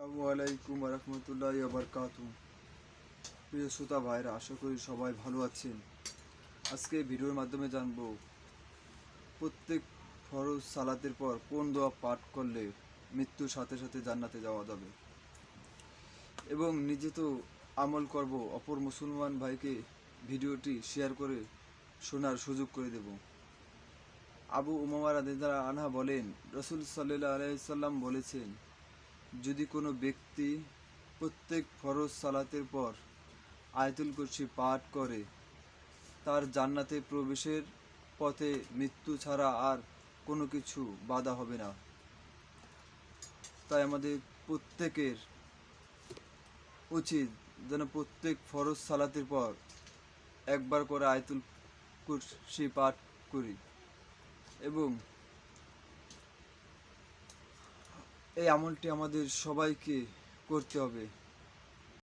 আসসালামু আলাইকুম রহমতুল্লাহ বরকাত প্রিয় শ্রোতা ভাইরা, আশা করি সবাই ভালো আছেন। আজকে ভিডিওর মাধ্যমে জানব, প্রত্যেক ফরজ সালাতের পর কোন দোয়া পাঠ করলে মৃত্যুর সাথে সাথে জান্নাতে যাওয়া যাবে? এবং নিজে তো আমল করব, অপর মুসলমান ভাইকে ভিডিওটি শেয়ার করে শোনার সুযোগ করে দেব। আবু উমামার আদিদারা আনহা বলেন, রসুল সাল্লাহ আলাইসাল্লাম বলেছেন যদি কোনো ব্যক্তি প্রত্যেক ফরজ সালাতের পর আয়তুল কুরসি পাঠ করে, তার জান্নাতে প্রবেশের পথে মৃত্যু ছাড়া আর কোনো কিছু বাধা হবে না। তাই আমাদের প্রত্যেকের উচিত যেন প্রত্যেক ফরজ সালাতের পর একবার করে আয়তুল কুরসি পাঠ করি এবং এই আমলটি আমাদের সবাইকে করতে হবে।